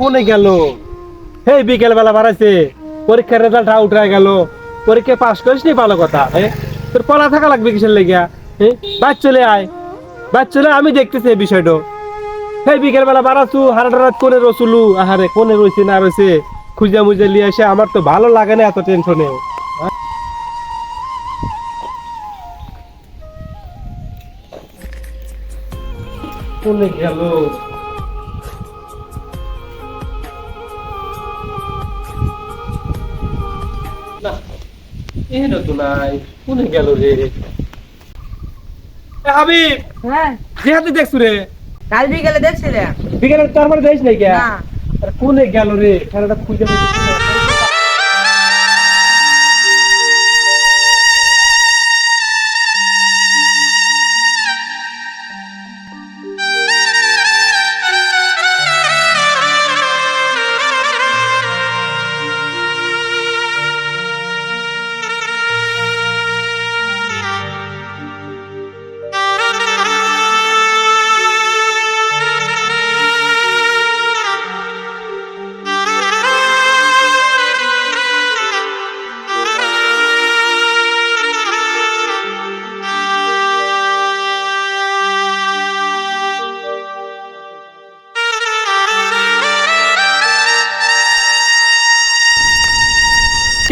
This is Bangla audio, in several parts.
কোনে গেল? এই বিকেল বেলা বাড়াইছে। পরীক্ষার রেজাল্ট গেল। পরীক্ষা পাস ভালো কথা? তোর পলা থাকা লাগবে কিসের লেগিয়া বাদ চলে আয়। বাদ চলে আমি দেখতেছি এই বিষয়টা। এই বিকেল বেলা বাড়াছু হারাটা রাত কোনে রসুলু? আহারে, কোনে রয়েছে না রয়েছে খুঁজে মুজে লিয়ে আসে, আমার তো ভালো লাগে না এত টেনশনে কোনে গেল। না এনো তো নাই কোনে গেল রে? হাবিব! হ্যাঁ। দেখছু রে? কাল বিকেলে দেখছিলে? বিকেলে তারপরে দেখিস নাই কে? কোনে গেল রে? খেলাটা খুঁজে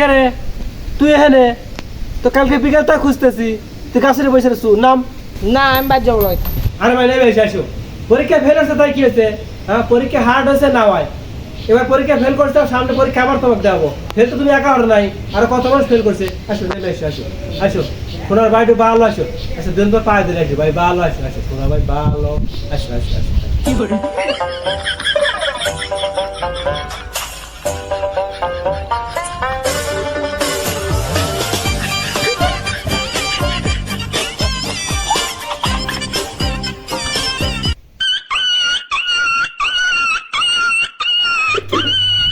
পাচ্ছি না। কে রে? তুই এখানে? তো কালকে বিকালটা খুঁজতেছি। তুই কাছে বসে রেছু নাম? না আমি বাদ যাব আরে ভাই নেমে এসে আসো। পরীক্ষা ফেল হচ্ছে তাই কি হয়েছে? হ্যাঁ পরীক্ষা হার্ড হয়েছে না হয়। এবার পরীক্ষা ফেল করছে সামনে পরীক্ষা আবার তোমাকে দেবো ফেল তো তুমি একা হলো নাই আর কত মানুষ ফেল করছে? আসো নেমে এসো আসো। আসো। সোনার ভাইটু ভালো আসো। আসো দিন তো পায়ে দিলে আসো ভাই ভালো আসো আসো। সোনার ভাই ভালো আসো আসো আসো।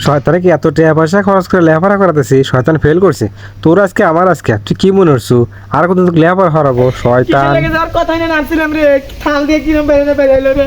শয়তানে কি এত টাকা পয়সা খরচ করে লেখাপড়া করাতেছি? শয়তান ফেল করছে। তোর আজকে আমার আজকে? তুই কি মনে হচ্ছু আর কত তোকে লেখাপড়া হারাবো শয়তান। কথাই না নাচছিলাম রে? থাল দিয়ে কিরম বেরোতে বেরোলো রে?